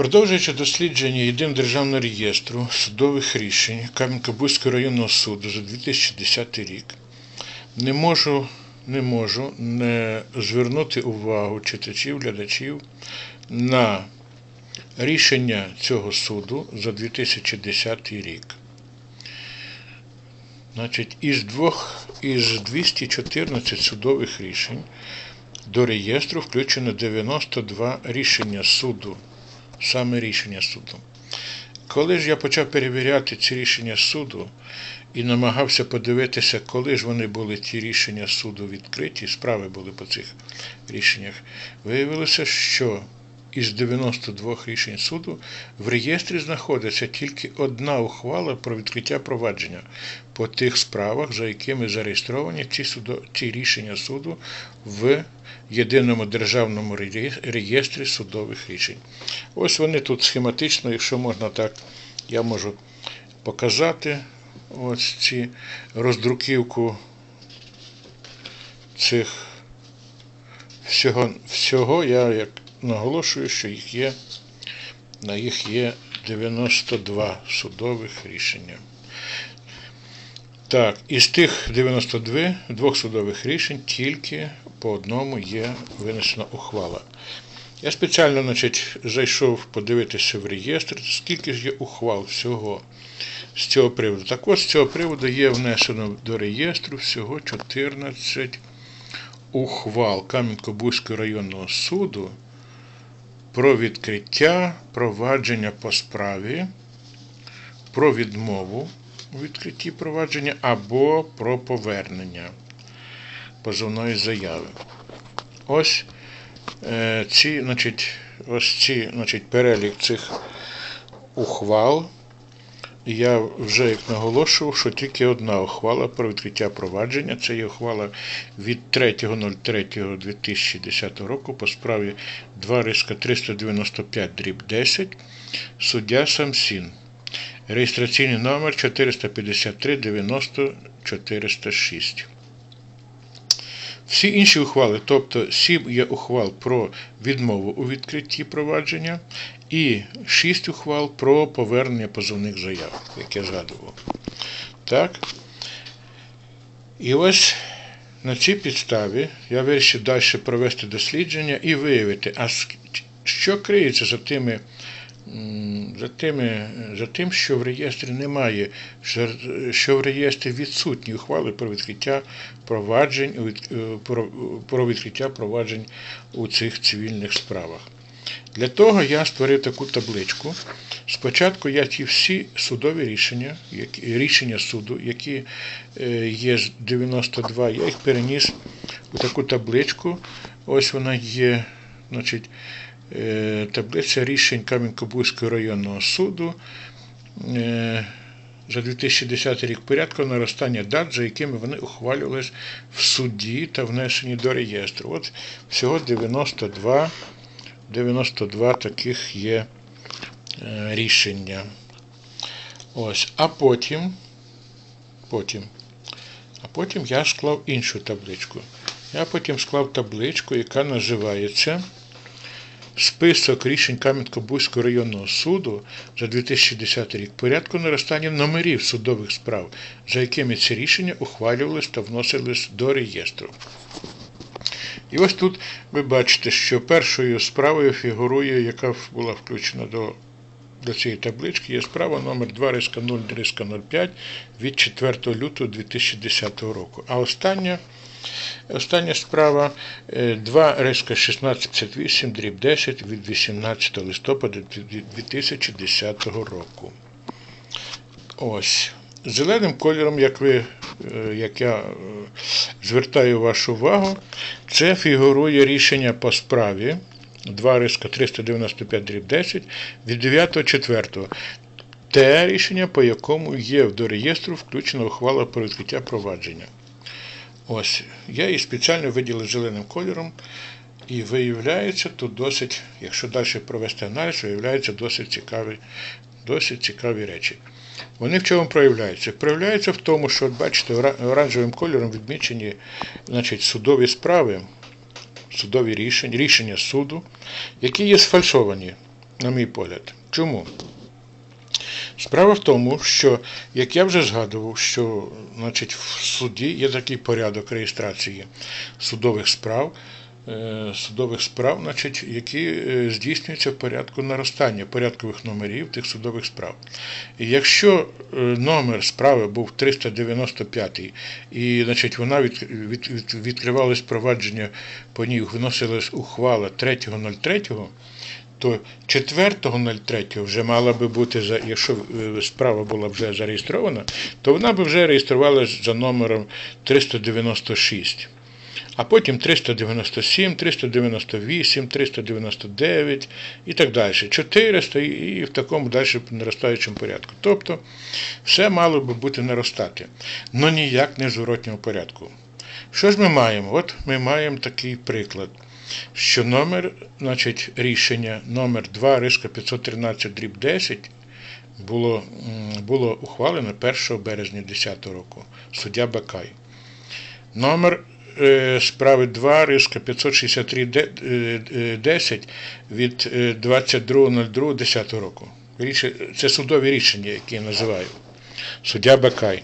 Продовжуючи дослідження єдиного державного реєстру судових рішень Кам'янка-Бузького районного суду за 2010 рік, не можу, не можу не звернути увагу читачів, глядачів на рішення цього суду за 2010 рік. Значить, із двох із 214 судових рішень до реєстру включено 92 рішення суду, саме рішення суду. Коли ж я почав перевіряти ці рішення суду і намагався подивитися, коли ж вони були ті рішення суду відкриті, справи були по цих рішеннях, виявилося, що із 92 рішень суду в реєстрі знаходиться тільки одна ухвала про відкриття провадження по тих справах, за якими зареєстровані ці, судо, ці рішення суду в єдиному державному реєстрі судових рішень. Ось вони тут схематично, якщо можна так, я можу показати ось ці роздруківку цих всього, всього я як наголошую, що їх є, на їх є 92 судових рішення. Так, із тих 92 двох судових рішень тільки по одному є винесена ухвала. Я спеціально значить, зайшов подивитися в реєстр, скільки ж є ухвал всього з цього приводу. Так ось з цього приводу є внесено до реєстру всього 14 ухвал Кам'янко-Бузького районного суду про відкриття провадження по справі, про відмову у відкритті провадження або про повернення позовної заяви. Ось е, ці, значить, ось ці, значить, перелік цих ухвал. Я вже як наголошував, що тільки одна ухвала про відкриття провадження. Це є ухвала від 3.03.2010 року по справі 2 риска 395 дріб 10 суддя Самсін. Реєстраційний номер 453 90 406. Всі інші ухвали, тобто 7 є ухвал про відмову у відкритті провадження і 6 ухвал про повернення позовних заяв, як я згадував. Так. І ось на цій підставі я вирішив далі провести дослідження і виявити, а що криється за тими. За, тими, за тим, що в реєстрі немає, що, в реєстрі відсутні ухвали про відкриття проваджень е, про, відкриття проваджень у цих цивільних справах. Для того я створив таку табличку. Спочатку я ті всі судові рішення, рішення суду, які е, є з 92, я їх переніс у таку табличку. Ось вона є, значить, таблиця рішень Кам'янко-Бузького районного суду. Е, за 2010 рік порядку наростання дат, за якими вони ухвалювались в суді та внесені до реєстру. От всього 92, 92 таких є е, рішення. Ось, а потім, потім, а потім я склав іншу табличку. Я потім склав табличку, яка називається Список рішень Кам'янко-Бузького районного суду за 2010 рік порядку наростання номерів судових справ, за якими ці рішення ухвалювались та вносились до реєстру. І ось тут ви бачите, що першою справою фігурує, яка була включена до, до цієї таблички, є справа номер 2 риска 0 риска 05 від 4 лютого 2010 року. А остання Остання справа е, 2 риска 1658 дріб 10 від 18 листопада 2010 року. Ось. Зеленим кольором, як ви, е, як я е, звертаю вашу увагу, це фігурує рішення по справі 2 риска 395 дріб 10 від 9.4. Те рішення, по якому є до реєстру включена ухвала про відкриття провадження. Ось, я її спеціально виділив зеленим кольором, і виявляється тут досить, якщо далі провести аналіз, виявляються досить цікаві, досить цікаві речі. Вони в чому проявляються? Проявляються в тому, що, бачите, оранжевим кольором відмічені значить, судові справи, судові рішення, рішення суду, які є сфальшовані. на мій погляд. Чому? Справа в тому, що, як я вже згадував, що значить, в суді є такий порядок реєстрації судових справ, судових справ, значить, які е, здійснюються в порядку наростання порядкових номерів тих судових справ. І якщо е, номер справи був 395 і значить, вона від, від, від, відкривалось провадження по ній, виносилась ухвала 3.03, то 4.03 вже мала би бути, за- якщо е, справа була вже зареєстрована, то вона би вже реєструвалася за номером 396. А потім 397, 398, 399 і так далі. 400 і- в такому далі наростаючому порядку. Тобто все мало би бути наростати, але ніяк не в зворотньому порядку. Що ж ми маємо? От ми маємо такий приклад що номер, значить, рішення номер 2 Риска 513 дріб 10 було, було ухвалено 1 березня 2010 року. Суддя Бакай. Номер справи 2 Риска 563 де- е, е, 10 від е, 22.02.10 року. Це судові рішення, які я називаю. Суддя Бакай.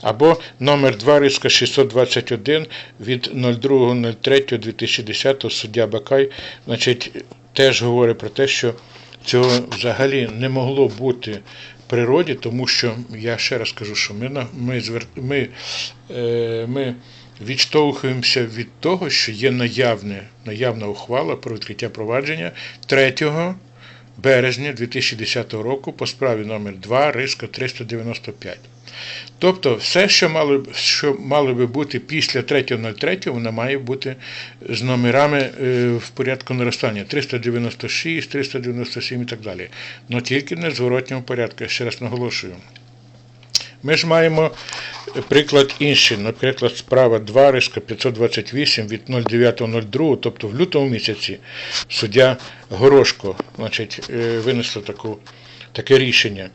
Або номер 2 Риска 621 від 02.03.2010 суддя Бакай, значить, теж говорить про те, що цього взагалі не могло бути в природі, тому що я ще раз кажу, що ми, ми, ми, е, ми відштовхуємося від того, що є наявне, наявна ухвала про відкриття провадження 3 березня 2010 року по справі номер 2 Риска 395. Тобто, все, що мало, що мало би бути після 3.03, воно має бути з номерами е, в порядку наростання 396, 397 і так далі. Але тільки не в зворотньому порядку, я ще раз наголошую. Ми ж маємо приклад інший, наприклад, справа 2 Риска 528 від 09.02, тобто в лютому місяці суддя Горошко значить, е, винесло таку, таке рішення.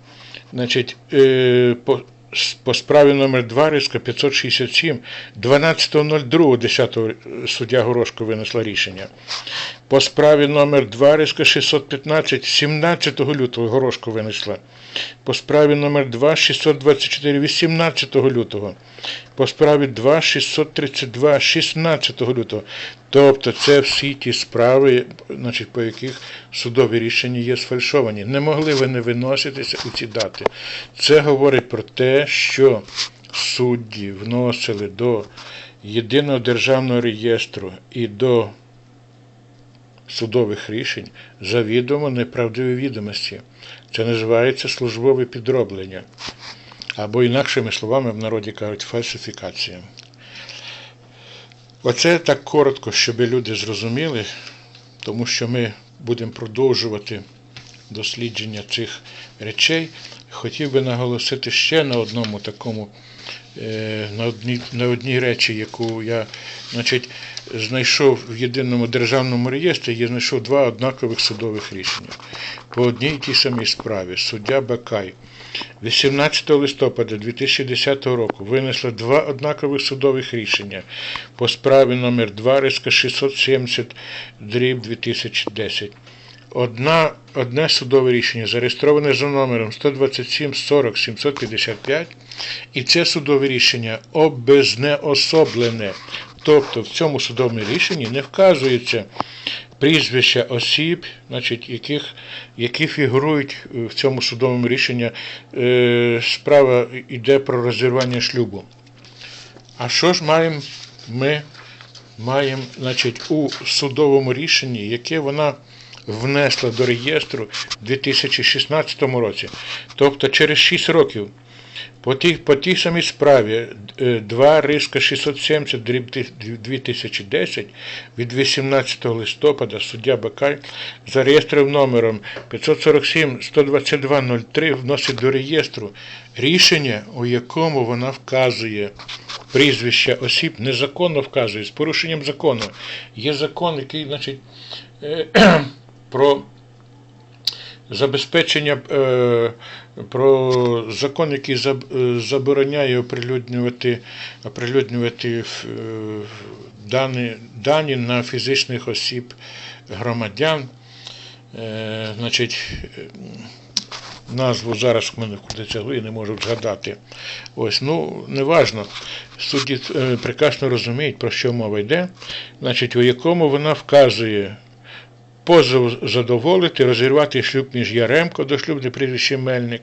Значить, е, по, по справі номер 2 Риска 567 12.02.10 суддя Горошко винесла рішення. По справі номер 2 Риска 615 17 лютого Горошко винесла. По справі номер 2 624 18 лютого. По справі 2 632 16 лютого. Тобто це всі ті справи, значить, по яких судові рішення є сфальшовані. Не могли вони виноситися у ці дати. Це говорить про те, що судді вносили до єдиного державного реєстру і до судових рішень завідомо неправдиві відомості. Це називається службове підроблення. Або інакшими словами в народі кажуть фальсифікація. Оце так коротко, щоб люди зрозуміли, тому що ми будемо продовжувати дослідження цих речей. Хотів би наголосити ще на одному такому, е, на одній, на одній речі, яку я значить, знайшов в єдиному державному реєстрі, я знайшов два однакових судових рішення. По одній і тій самій справі суддя Бакай 18 листопада 2010 року винесла два однакових судових рішення по справі номер 2 Риска 670 дріб 2010. Одна, одне судове рішення зареєстроване за номером 127 40 755, і це судове рішення обезнеособлене. Тобто в цьому судовому рішенні не вказується прізвища осіб, значить, яких, які фігурують в цьому судовому рішенні. Е, справа йде про розірвання шлюбу. А що ж маємо ми маємо значить, у судовому рішенні, яке вона внесла до реєстру в 2016 році, тобто через 6 років. По тій, самій справі 2 Риска 670 дріб 2010 від 18 листопада суддя Бакай за реєстром номером 547 122 03 вносить до реєстру рішення, у якому вона вказує прізвища осіб, незаконно вказує, з порушенням закону. Є закон, який, значить, е, про забезпечення е, про закон, який е, забороняє оприлюднювати, оприлюднювати е, дані, дані на фізичних осіб громадян. Е, значить, назву зараз в мене вкрутиться і не можу згадати. Ось, ну, неважно. Судді прекрасно розуміють, про що мова йде, значить, у якому вона вказує позов задоволити, розірвати шлюб між Яремко до шлюбне прізвище Мельник.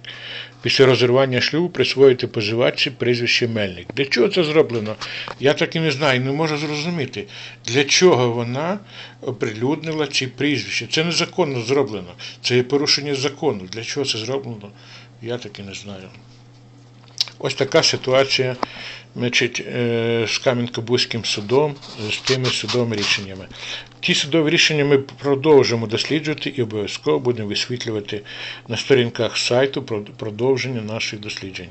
Після розірвання шлюбу присвоїти позивачці прізвище Мельник. Для чого це зроблено? Я так і не знаю, не можу зрозуміти, для чого вона оприлюднила ці прізвища. Це незаконно зроблено. Це є порушення закону. Для чого це зроблено? Я так і не знаю. Ось така ситуація е, з Кам'янко-Бузьким судом, з тими судовими рішеннями. Ті судові рішення ми продовжимо досліджувати і обов'язково будемо висвітлювати на сторінках сайту про- продовження наших досліджень.